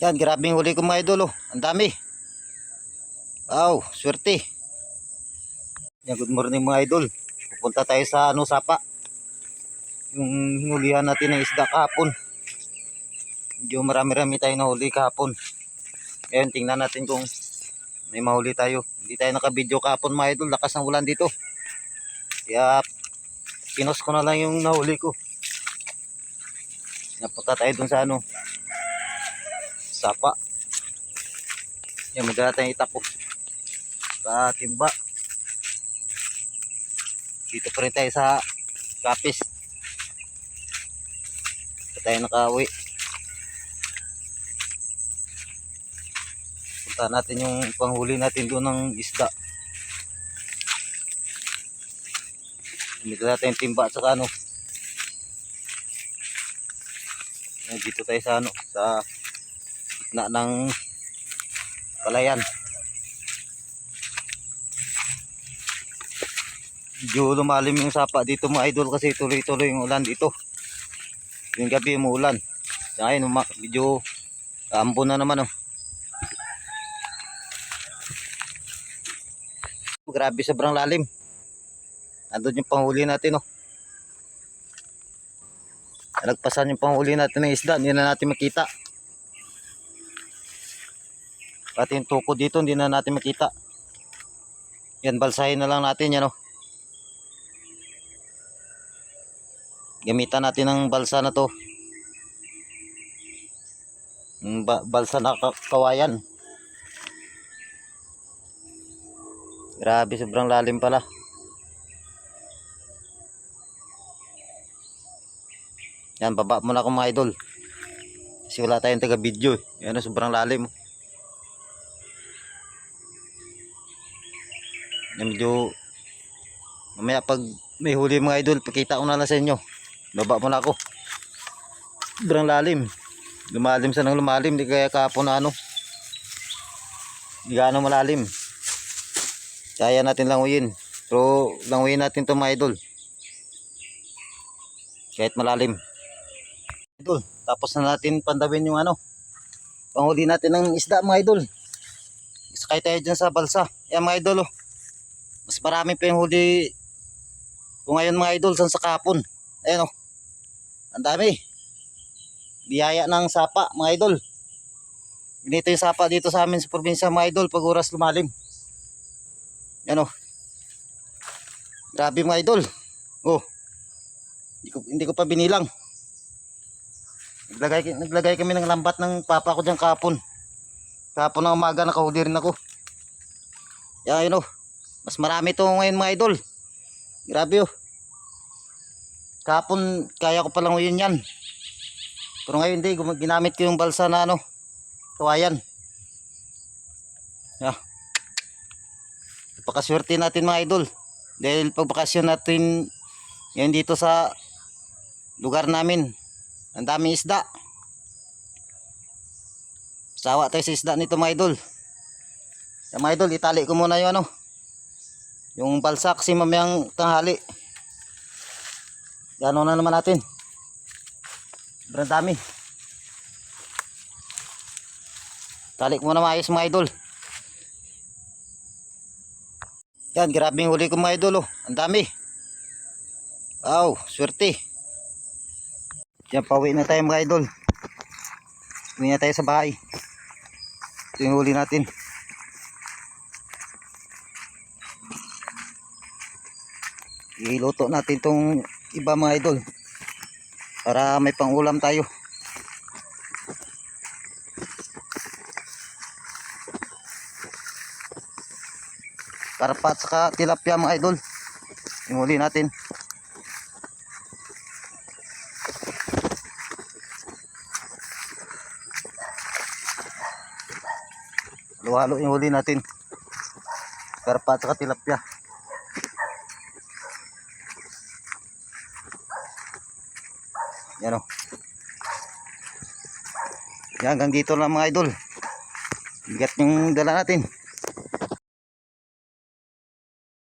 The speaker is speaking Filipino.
Yan, grabing huli ko mga idol oh. Ang dami. Wow, swerte. Yan, good morning mga idol. Pupunta tayo sa ano, sapa. Yung hinulihan natin ng isda kahapon. Medyo marami-rami tayo nahuli kahapon. Ngayon, tingnan natin kung may mahuli tayo. Hindi tayo naka-video kahapon mga idol. Lakas ng ulan dito. Kaya, pinos ko na lang yung nahuli ko. Napunta tayo dun sa ano, sapa. Yan, may dala tayong itapo. Sa timba. Dito pa rin tayo sa kapis. Dito tayo nakauwi. Punta natin yung panghuli natin doon ng isda. May dala tayong timba at saka ano. Dito tayo sa ano, sa gitna ng palayan. Medyo lumalim yung sapa dito mga idol kasi tuloy-tuloy yung ulan dito. Yung gabi. Kaya ngayon uma- medyo ambo na naman oh. Grabe sobrang lalim. Andun yung panghuli natin oh. Nagpasan yung panghuli natin ng isda, hindi na natin makita. Pati yung tuko dito, hindi na natin makita. Yan, balsahin na lang natin yan, oh. Gamitan natin ng balsa na to. Ba- balsa na ka- kawayan. Grabe, sobrang lalim pala. Yan, baba muna ako mga idol. Kasi wala tayong taga-video eh. Yan, oh, sobrang lalim. Yan medyo mamaya pag may huli mga idol, pakita ko na lang sa inyo. Baba muna ako. Sobrang lalim. Lumalim sa nang lumalim, di kaya kahapon na ano. Di gaano malalim. Kaya natin languyin. Pero languyin natin to mga idol. Kahit malalim. Idol, tapos na natin pandawin yung ano. Panghuli natin ng isda mga idol. Sakay tayo dyan sa balsa. Yan mga idol oh. Mas marami pa yung huli kung ngayon mga idol sa kahapon. Ayan oh. Ang dami. Biyaya ng sapa mga idol. Ganito yung sapa dito sa amin sa probinsya mga idol pag oras lumalim. Yan oh. Grabe mga idol. Oh. Hindi ko, hindi ko pa binilang. Naglagay, naglagay kami ng lambat ng papa ko dyan kahapon. Kahapon ng umaga nakahuli rin ako. Yan yun oh. Mas marami to ngayon mga idol. Grabe oh. Kahapon kaya ko palang yun yan. Pero ngayon hindi, ginamit ko yung balsa na ano. Kawayan. Yeah. Pakaswerte natin mga idol. Dahil pag bakasyon natin ngayon dito sa lugar namin. Ang daming isda. Sawa tayo sa isda nito mga idol. Yung mga idol, itali ko muna yung ano. Yung balsa kasi mamayang tanghali. Gano'n na naman natin. Sobrang dami. Tali ko muna maayos mga idol. Yan, grabing huli ko mga idol oh. Ang dami. Wow, swerte. Yan, pauwi na tayo mga idol. Uwi na tayo sa bahay. Ito yung huli natin. Iluto natin tong iba mga idol. Para may pangulam tayo. Karpat saka tilapia mga idol. Yung natin. Halo-halo natin. Karpa at saka tilapia. Yan o. Yan, hanggang dito lang mga idol. Bigat yung dala natin.